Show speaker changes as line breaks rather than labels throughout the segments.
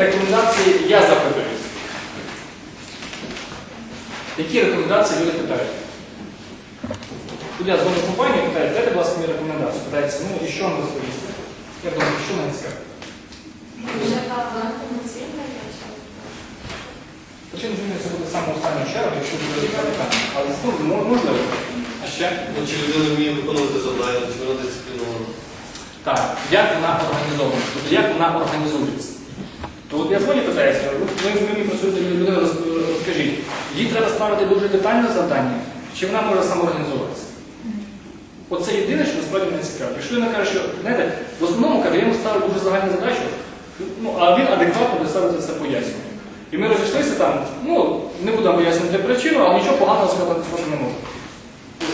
Рекомендації я запитуюсь. Які рекомендації люди питають? Я дзвоню компанії, питаю, дайте, будь ласка, мені рекомендацію. Питається, ну і що вам розповісти? Я думаю, що мене цікаво. Причина зміни це буде саме останній чергу, якщо буде питання. Але ну, мо- можливо. А ще?
Ну, Чи людина вміє виконувати завдання, чи вона дисциплінована?
Так, як вона організована, тобто як вона організується. То от я дзвоню питаюся, ви з ними працюєте людина, розкажіть, їй треба ставити дуже детальне завдання, чи вона може самоорганізуватися? Оце єдине, що насправді мене цікаво. Якщо людина каже, що знаєте, в основному каже, я йому ставлю дуже загальну задачу, ну, а він адекватно буде ставити це пояснює. І ми розійшлися там, ну, не будемо пояснювати причину, але нічого поганого сказати не можу.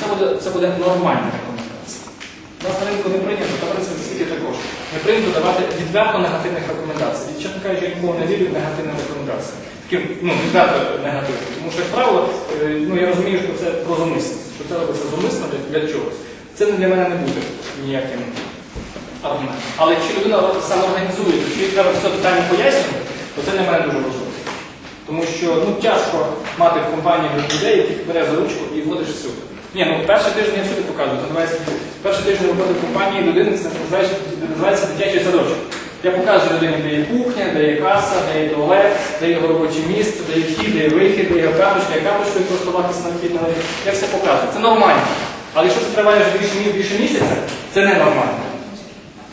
Це буде, це буде нормальна рекомендація. У нас на ринку не прийнято, Не прийнято давати відверто негативних рекомендацій. І, чесно кажучи, я ніколи не вірю в негативні рекомендації. Таким, ну, відверто негативні. Тому що, як правило, е, ну, я розумію, що це про зумисність, що це робиться зумисно для, для чогось. Це для мене не буде ніяким аргументом. Але якщо людина самоорганізується, чи їй треба все детально пояснювати, то це для мене дуже важливо. Тому що ну, тяжко мати в компанії людей, яких бере за ручку і вводиш всюди. Ні, ну перший тиждень я всюди показую. Називається перший тиждень роботи в компанії людини, це називається, дитячий садочок. Я показую людині, де є кухня, де є каса, де є туалет, де є робоче місце, де є вхід, де є вихід, де є карточка, як карточкою користуватися необхідно. Я все показую. Це нормально. Але якщо це триває вже більше, більше місяця, це ненормально.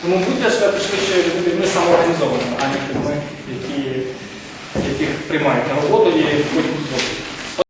Тому будьте швидше людьми самоорганізованими, а не людьми, які, яких приймають на роботу і зробити.